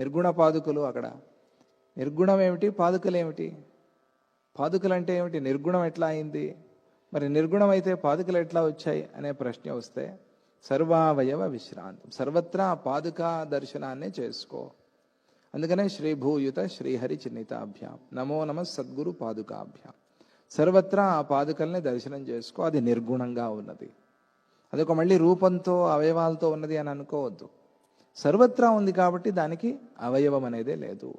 నిర్గుణ పాదుకలు అక్కడ. నిర్గుణం ఏమిటి? పాదుకలు ఏమిటి పాదుకలు అంటే ఏమిటి? నిర్గుణం ఎట్లా అయింది? మరి నిర్గుణం అయితే పాదుకలు ఎట్లా వచ్చాయి అనే ప్రశ్న వస్తే సర్వావయవ విశ్రాంతం. సర్వత్రా పాదుక పాదుకా దర్శనాన్ని చేసుకో. అందుకనే శ్రీభూయుత శ్రీహరి చిన్నితాభ్యాం. నమో నమ సద్గురు పాదుకాభ్యాం. సర్వత్రా ఆ పాదుకల్ని దర్శనం చేసుకో. అది నిర్గుణంగా ఉన్నది. అదొక మళ్ళీ రూపంతో అవయవాలతో ఉన్నది అని అనుకోవద్దు. సర్వత్రా ఉంది కాబట్టి దానికి అవయవం అనేదే లేదు.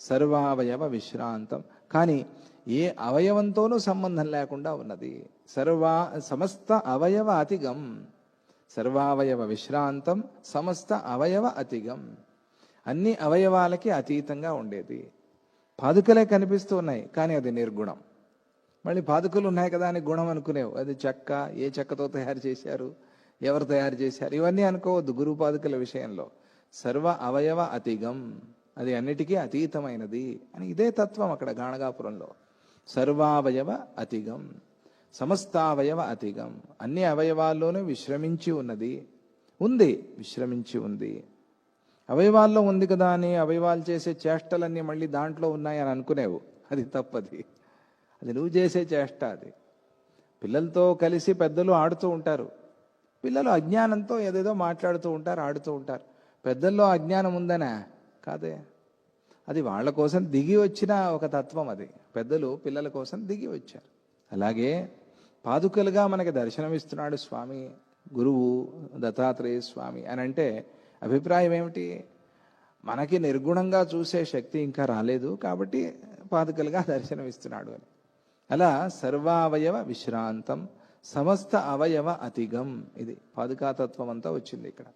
సర్వావయవ విశ్రాంతం. కానీ ఏ అవయవంతోనూ సంబంధం లేకుండా ఉన్నది. సర్వా సమస్త అవయవ అతిగం. సర్వావయవ విశ్రాంతం సమస్త అవయవ అతిగం. అన్ని అవయవాలకి అతీతంగా ఉండేది. పాదుకలే కనిపిస్తూ ఉన్నాయి కానీ అది నిర్గుణం. మళ్ళీ పాదుకలు ఉన్నాయి కదా అని గుణం అనుకునేవు. అది చెక్క ఏ చెక్కతో తయారు చేశారు? ఎవరు తయారు చేశారు? ఇవన్నీ అనుకోవద్దు గురుపాదుకల విషయంలో. సర్వ అవయవ అతిగం. అది అన్నిటికీ అతీతమైనది అని ఇదే తత్వం అక్కడ గాణగాపురంలో. సర్వావయవ అతిగం. సమస్తావయవ అతిగం. అన్ని అవయవాల్లోనూ విశ్రమించి ఉన్నది. ఉంది విశ్రమించి ఉంది. అవయవాల్లో ఉంది కదా అని అవయవాలు చేసే చేష్టలన్నీ మళ్ళీ దాంట్లో ఉన్నాయని అనుకునేవు. అది తప్పది. అది నువ్వు చేసే చేష్ట అది. పిల్లలతో కలిసి పెద్దలు ఆడుతూ ఉంటారు. పిల్లలు అజ్ఞానంతో ఏదేదో మాట్లాడుతూ ఉంటారు ఆడుతూ ఉంటారు. పెద్దల్లో అజ్ఞానం ఉందనే? కాదే. అది వాళ్ళ కోసం దిగి వచ్చిన ఒక తత్వం అది. పెద్దలు పిల్లల కోసం దిగి వచ్చారు. అలాగే పాదుకలుగా మనకి దర్శనమిస్తున్నాడు స్వామి గురువు దత్తాత్రేయ స్వామి అని అంటే అభిప్రాయం ఏమిటి? మనకి నిర్గుణంగా చూసే శక్తి ఇంకా రాలేదు కాబట్టి పాదుకలుగా దర్శనమిస్తున్నాడు అని. అలా సర్వావయవ విశ్రాంతం సమస్త అవయవ అతిగం. ఇది పాదుకాతత్వం అంతా వచ్చింది ఇక్కడ.